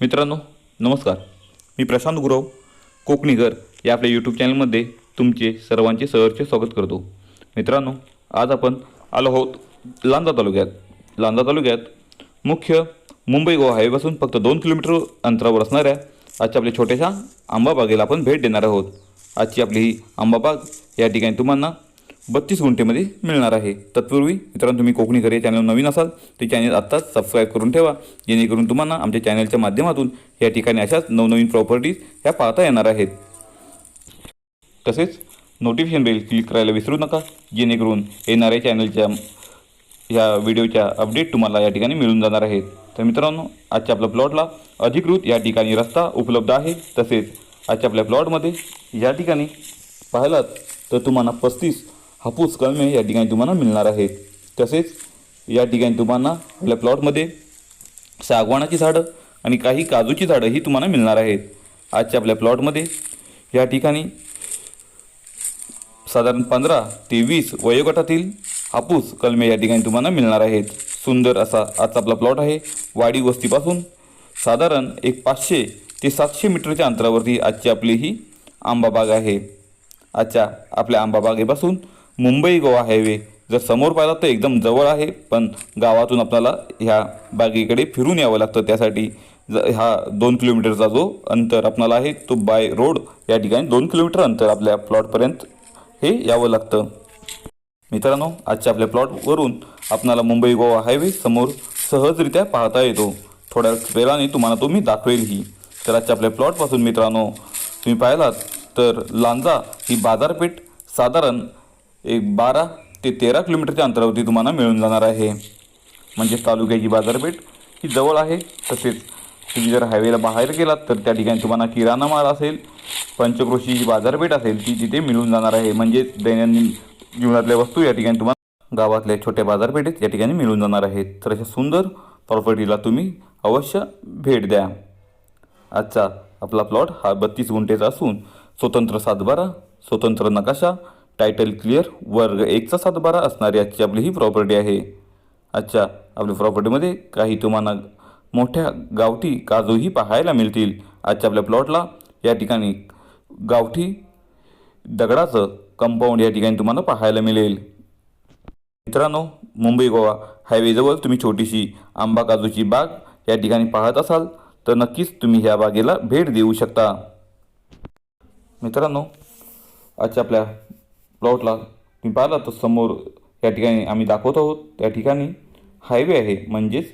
मित्रांनो नमस्कार. मी प्रशांत गुरव कोकणीकर या आपल्या यूट्यूब चॅनलमध्ये तुमचे सर्वांचे सहर्ष स्वागत करतो. मित्रांनो आज आपण आलो आहोत लांजा तालुक्यात. लांजा तालुक्यात मुख्य मुंबई गोवा हायवेपासून फक्त दोन किलोमीटर अंतरावर असणाऱ्या आजच्या आपल्या छोट्याशा आंबाबागेला आपण भेट देणार आहोत. आजची आपली ही आंबाबाग या ठिकाणी तुम्हाला बत्तीस गुंठेमध्ये मिळणार आहे. तत्पूर्वी मित्रांनो तुम्ही कोकणी घरी चॅनल नवीन असाल ते चॅनल आत्ताच सबस्क्राईब करून ठेवा. जेणेकरून तुम्हाला आमच्या चॅनलच्या माध्यमातून या ठिकाणी अशाच नवनवीन प्रॉपर्टीज ह्या पाहता येणार आहेत. तसेच नोटिफिकेशन बेल क्लिक करायला विसरू नका. जेणेकरून येणाऱ्या चॅनलच्या या व्हिडिओच्या अपडेट तुम्हाला या ठिकाणी मिळून जाणार आहेत. तर मित्रांनो आजच्या आपल्या प्लॉटला अधिकृत या ठिकाणी रस्ता उपलब्ध आहे. तसेच आजच्या आपल्या प्लॉटमध्ये या ठिकाणी पाहिलात तर तुम्हाला पस्तीस हापूस कलमे या ठिकाणी तुम्हाला मिळणार आहेत तसेच या ठिकाणी तुम्हाला आपल्या प्लॉटमध्ये सागवानाची झाडं आणि काही काजूची झाडंही तुम्हाला मिळणार आहेत. आजच्या आपल्या प्लॉटमध्ये या ठिकाणी साधारण पंधरा ते वीस वयोगटातील हापूस कलमे या ठिकाणी तुम्हाला मिळणार आहेत. सुंदर असा आजचा आपला प्लॉट आहे. वाडी वस्तीपासून साधारण एक पाचशे ते सातशे मीटरच्या अंतरावरती आजची आपली ही आंबा बाग आहे. आजच्या आपल्या आंबा बागेपासून मुंबई गोवा हायवे. जर समोर पाहिला तर एकदम जवळ आहे पण गावातून आपल्याला ह्या बागेकडे फिरून यावं लागतं. त्यासाठी ज हा दोन किलोमीटरचा जो अंतर आपणाला आहे तो बाय रोड या ठिकाणी दोन किलोमीटर अंतर आपल्या प्लॉटपर्यंत हे यावं लागतं. मित्रांनो आजच्या आपल्या प्लॉटवरून आपणाला मुंबई गोवा हायवे समोर सहजरित्या पाहता येतो. थोड्या वेळाने तुम्हाला तो मी दाखवेलही तर आजच्या आपल्या प्लॉटपासून मित्रांनो तुम्ही पाहिलात तर लांजा ही बाजारपेठ साधारण एक बारा ते तेरा किलोमीटरच्या अंतरावरती तुम्हाला मिळून जाणार आहे. म्हणजेच तालुक्याची बाजारपेठ ही जवळ आहे. तसेच तुम्ही जर हायवेला बाहेर गेलात तर त्या ठिकाणी तुम्हाला किराणा माल असेल पंचक्रोशी जी बाजारपेठ असेल ती तिथे मिळून जाणार आहे. म्हणजेच दैनंदिन जीवनातल्या वस्तू या ठिकाणी तुम्हाला गावातल्या छोट्या बाजारपेठेत या ठिकाणी मिळून जाणार आहेत. तर अशा सुंदर प्रॉपर्टीला तुम्ही अवश्य भेट द्या. आजचा आपला प्लॉट हा बत्तीस गुंठेचा असून स्वतंत्र सातबारा स्वतंत्र नकाशा टायटल क्लिअर वर्ग एकचा सातबारा असणारी आजची आपली ही प्रॉपर्टी आहे. आजच्या आपल्या प्रॉपर्टीमध्ये काही तुम्हाला मोठ्या गावठी काजूही पाहायला मिळतील. आजच्या आपल्या प्लॉटला या ठिकाणी गावठी दगडाचं कंपाऊंड या ठिकाणी तुम्हाला पाहायला मिळेल. मित्रांनो मुंबई गोवा हायवेजवळ तुम्ही छोटीशी आंबा काजूची बाग या ठिकाणी पाहत असाल तर नक्कीच तुम्ही ह्या बागेला भेट देऊ शकता. मित्रांनो आजच्या आपल्या प्लॉटला तुम्ही पाहिला तर समोर या ठिकाणी आम्ही दाखवत आहोत. त्या ठिकाणी हायवे आहे. म्हणजेच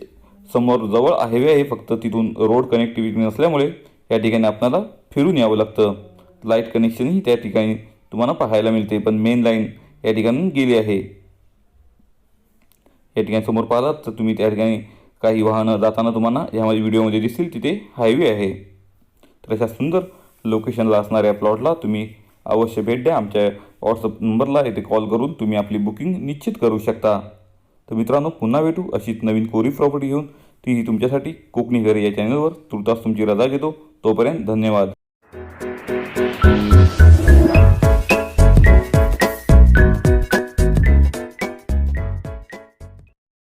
समोर जवळ हायवे आहे. फक्त तिथून रोड कनेक्टिव्हिटी नसल्यामुळे या ठिकाणी आपल्याला फिरून यावं लागतं. लाइट कनेक्शनही त्या ठिकाणी तुम्हाला पाहायला मिळते. पण मेन लाईन या ठिकाणी गेली आहे. या ठिकाणी समोर पाहिलात तर तुम्ही त्या ठिकाणी काही वाहनं जाताना तुम्हाला ह्यामध्ये व्हिडिओमध्ये दिसतील. तिथे हायवे आहे. तर अशा सुंदर लोकेशनला असणाऱ्या प्लॉटला तुम्ही अवश्य भेट द्या. आमच्या व्हॉट्सअप नंबरला येथे कॉल करून तुम्ही आपली बुकिंग निश्चित करू शकता. तर मित्रांनो पुन्हा भेटू अशीच नवीन कोरी प्रॉपर्टी घेऊन. तीही तुमच्यासाठी कोकणी घरी या चॅनलवर तुर्तास तुमची रजा घेतो. तोपर्यंत धन्यवाद.